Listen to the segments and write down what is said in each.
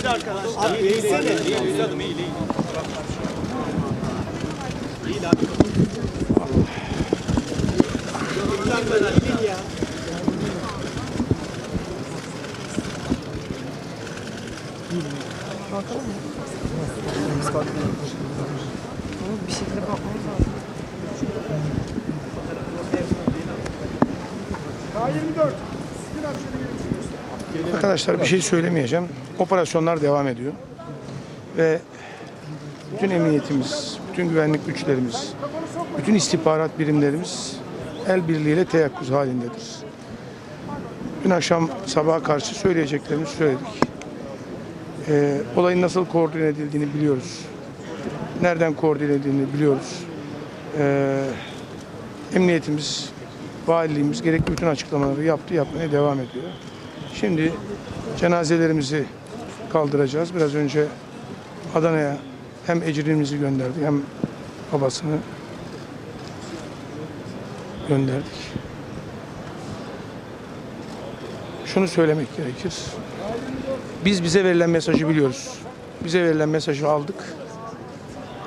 Abi arkadaşlar. Abi eğilsene. Eğil eğil eğil. Eğil abi. Eğilin ya. Bir şekilde bakmamız lazım. Arkadaşlar bir şey söylemeyeceğim. Operasyonlar devam ediyor. Ve bütün emniyetimiz, bütün güvenlik güçlerimiz, bütün istihbarat birimlerimiz el birliğiyle teyakkuz halindedir. Dün akşam sabaha karşı söyleyeceklerimizi söyledik. Ee, olayın nasıl koordine edildiğini biliyoruz. Nereden koordine edildiğini biliyoruz. Ee, emniyetimiz, valiliğimiz gerekli bütün açıklamaları yaptı, yapmaya devam ediyor. Şimdi cenazelerimizi kaldıracağız. Biraz önce Adana'ya hem ecrinimizi gönderdik hem babasını gönderdik. Şunu söylemek gerekir. Biz bize verilen mesajı biliyoruz. Bize verilen mesajı aldık.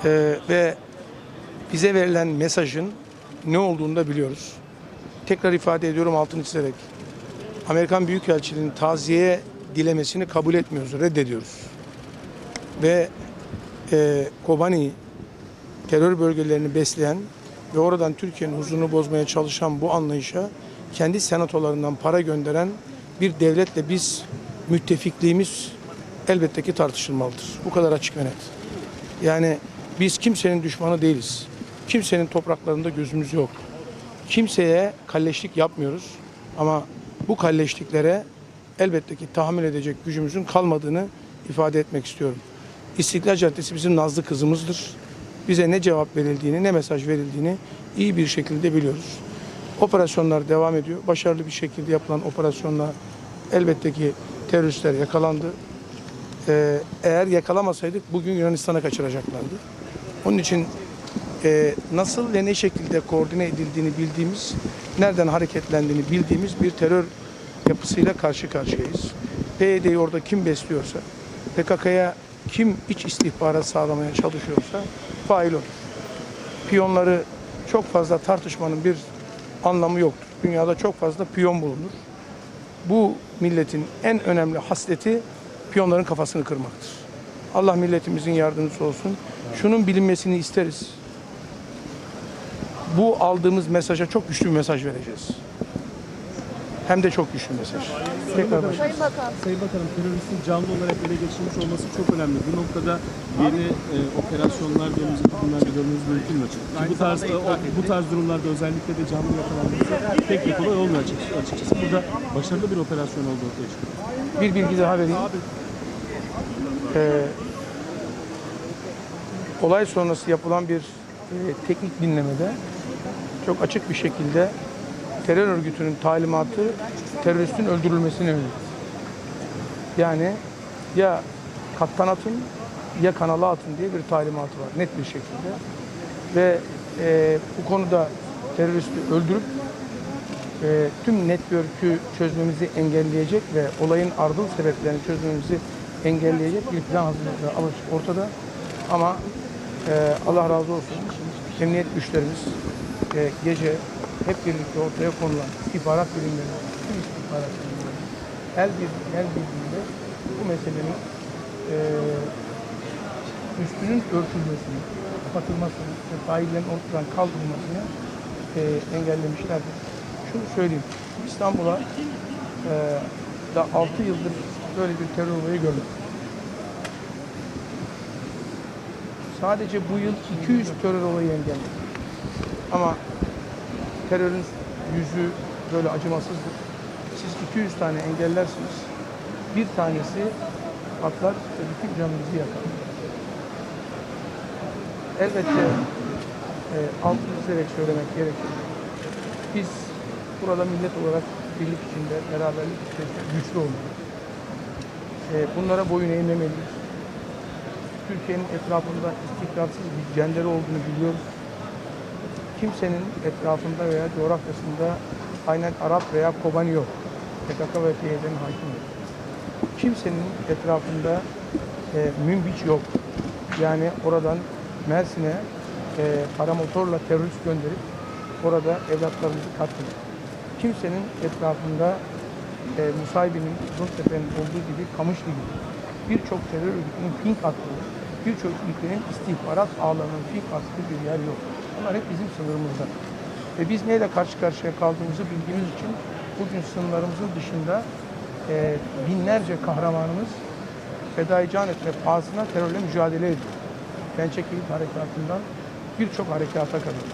Ee, ve bize verilen mesajın ne olduğunu da biliyoruz. Tekrar ifade ediyorum altını çizerek. Amerikan Büyükelçiliğinin taziye dilemesini kabul etmiyoruz, reddediyoruz. Ve e, Kobani terör bölgelerini besleyen ve oradan Türkiye'nin huzurunu bozmaya çalışan bu anlayışa kendi senatolarından para gönderen bir devletle biz müttefikliğimiz elbette ki tartışılmalıdır. Bu kadar açık ve net. Yani biz kimsenin düşmanı değiliz. Kimsenin topraklarında gözümüz yok. Kimseye kalleşlik yapmıyoruz. Ama bu kalleşliklere elbette ki tahammül edecek gücümüzün kalmadığını ifade etmek istiyorum. İstiklal Caddesi bizim nazlı kızımızdır. Bize ne cevap verildiğini, ne mesaj verildiğini iyi bir şekilde biliyoruz. Operasyonlar devam ediyor. Başarılı bir şekilde yapılan operasyonla elbette ki teröristler yakalandı. Ee, eğer yakalamasaydık bugün Yunanistan'a kaçıracaklardı. Onun için e, nasıl ve ne şekilde koordine edildiğini bildiğimiz, nereden hareketlendiğini bildiğimiz bir terör yapısıyla karşı karşıyayız. PYD'yi orada kim besliyorsa, PKK'ya kim iç istihbarat sağlamaya çalışıyorsa fail olur. Piyonları çok fazla tartışmanın bir anlamı yoktur. Dünyada çok fazla piyon bulunur. Bu milletin en önemli hasleti piyonların kafasını kırmaktır. Allah milletimizin yardımcısı olsun. Şunun bilinmesini isteriz. Bu aldığımız mesaja çok güçlü bir mesaj vereceğiz. Hem de çok güçlü bir mesaj. Tekrar başlayalım. Sayın Bakan. Sayın Bakanım teröristin canlı olarak ele geçirilmiş olması çok önemli. Bu noktada yeni e, operasyonlar ve önümüzdeki günlerde görmemiz mümkün mü? Ki bu tarz, o- bu tarz durumlarda özellikle de canlı yakalanması pek de kolay olmuyor açıkçası. açıkçası. Burada başarılı bir operasyon olduğu ortaya çıkıyor. Bir bilgi daha vereyim. Ee, olay sonrası yapılan bir e, teknik dinlemede çok açık bir şekilde terör örgütünün talimatı teröristin öldürülmesine yönelik. Yani ya kattan atın ya kanala atın diye bir talimatı var net bir şekilde. Ve e, bu konuda teröristi öldürüp e, tüm network'ü çözmemizi engelleyecek ve olayın ardıl sebeplerini çözmemizi engelleyecek bir plan hazırlıkları ortada. Ama e, Allah razı olsun emniyet güçlerimiz e, gece hep birlikte ortaya konulan istihbarat birimleri, tüm istihbarat birimleri el bir el birliğiyle bu meselenin e, üstünün örtülmesini, kapatılmasını ve faillerin ortadan kaldırılmasını e, engellemişlerdir. Şunu söyleyeyim, İstanbul'a e, da 6 yıldır böyle bir terör olayı görmedim. Sadece bu yıl 200 terör olayı engelledik. Ama terörün yüzü böyle acımasızdır. Siz 200 tane engellersiniz. Bir tanesi patlar ve bütün canınızı yakar. Elbette e, altını çizerek söylemek gerekir. Biz burada millet olarak birlik içinde, beraberlik içinde güçlü olmalıyız. E, bunlara boyun eğmemeliyiz. Türkiye'nin etrafında istikrarsız bir cendere olduğunu biliyoruz. Kimsenin etrafında veya coğrafyasında aynen Arap veya Kobani yok. PKK ve PYD'nin hakim yok. kimsenin etrafında e, münbiç yok. Yani oradan Mersin'e e, paramotorla terörist gönderip orada evlatlarımızı katlettik. Kimsenin etrafında e, Musaybi'nin, Uzuntepe'nin olduğu gibi Kamışlı gibi birçok terör örgütünün pink attığı, birçok ülkenin istihbarat ağlarının pink attığı bir yer yok. Bunlar hep bizim sınırımızda. Ve biz neyle karşı karşıya kaldığımızı bildiğimiz için bugün sınırlarımızın dışında e, binlerce kahramanımız fedai can etme pahasına terörle mücadele ediyor. Pençekeyit harekatından birçok harekata kadar.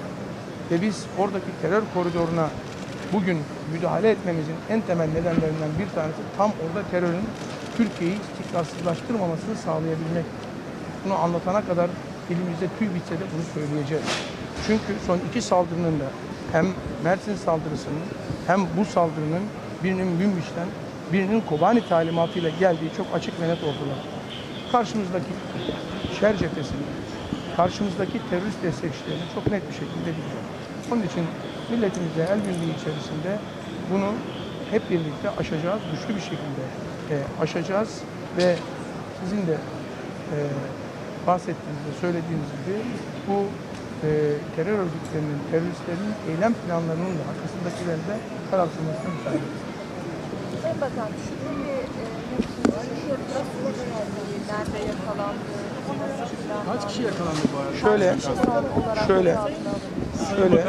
Ve biz oradaki terör koridoruna bugün müdahale etmemizin en temel nedenlerinden bir tanesi tam orada terörün Türkiye'yi istikrarsızlaştırmamasını sağlayabilmek. Bunu anlatana kadar elimizde tüy bitse de bunu söyleyeceğiz. Çünkü son iki saldırının da hem Mersin saldırısının hem bu saldırının birinin Münbiş'ten birinin Kobani talimatıyla geldiği çok açık ve net ortada. Karşımızdaki şer cephesini, karşımızdaki terörist destekçilerini çok net bir şekilde biliyor. Onun için milletimizle el birliği içerisinde bunu hep birlikte aşacağız, güçlü bir şekilde e, aşacağız ve sizin de e, bahsettiğiniz söylediğiniz gibi bu e, terör örgütlerinin, teröristlerin eylem planlarının da arkasındakilerin de tarafsızmasına müsaade edeceğiz. Sayın Bakan, şimdi e, yakalandı, Kaç kişi yakalandı bu arada? Şöyle, şöyle, şöyle.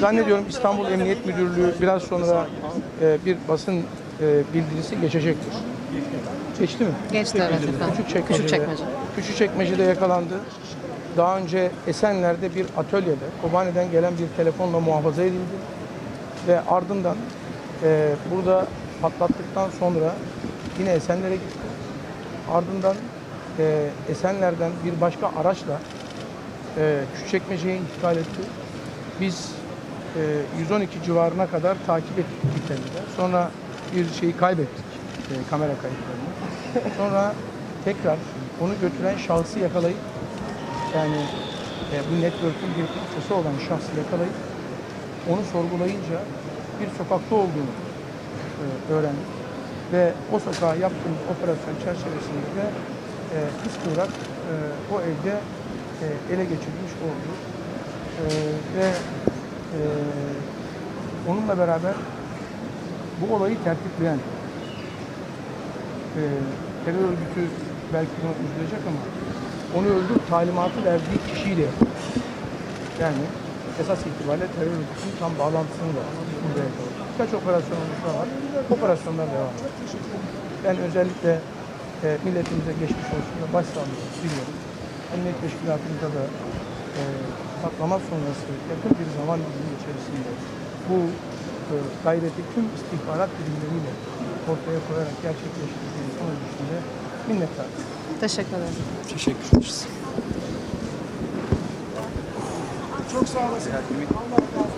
Zannediyorum İstanbul Emniyet Müdürlüğü biraz sonra e, bir basın e, bildirisi geçecektir. Geçti mi? Geçti evet efendim. Küçükçekmece'de, Küçükçekmece. Küçükçekmece'de yakalandı. Daha önce Esenler'de bir atölyede Kobani'den gelen bir telefonla muhafaza edildi. Ve ardından e, burada patlattıktan sonra yine Esenler'e gitti. Ardından e, Esenler'den bir başka araçla e, Küçükçekmece'ye intikal etti. Biz e, 112 civarına kadar takip ettik gittiğimizde. Sonra bir şeyi kaybettik, e, kamera kayıtlarını. Sonra tekrar onu götüren şahsı yakalayıp yani e, bu network'ün bir parçası olan şahsı yakalayıp onu sorgulayınca bir sokakta olduğunu e, öğrendik. Ve o sokağa yaptığımız operasyon çerçevesinde de e, kıskıvrak e, o evde e, ele geçirilmiş oldu. E, ve e, onunla beraber bu olayı tertipleyen e, terör örgütü belki bunu üzülecek ama onu öldür talimatı verdiği kişiyle. Yani esas itibariyle terör örgütünün tam bağlantısını da. Birkaç operasyonumuz daha var. Operasyonlar devam ediyor. Ben özellikle e, milletimize geçmiş olsun ve başsağlığı diliyorum. Emniyet Teşkilatımıza da e, patlama sonrası yakın bir zaman dilimi içerisinde bu e, gayreti tüm istihbarat birimleriyle ortaya koyarak gerçekleştirdiğiniz sonuç içinde minnettarız. Teşekkür ederim. Teşekkür ederiz. Çok sağ olasın. Allah razı olsun.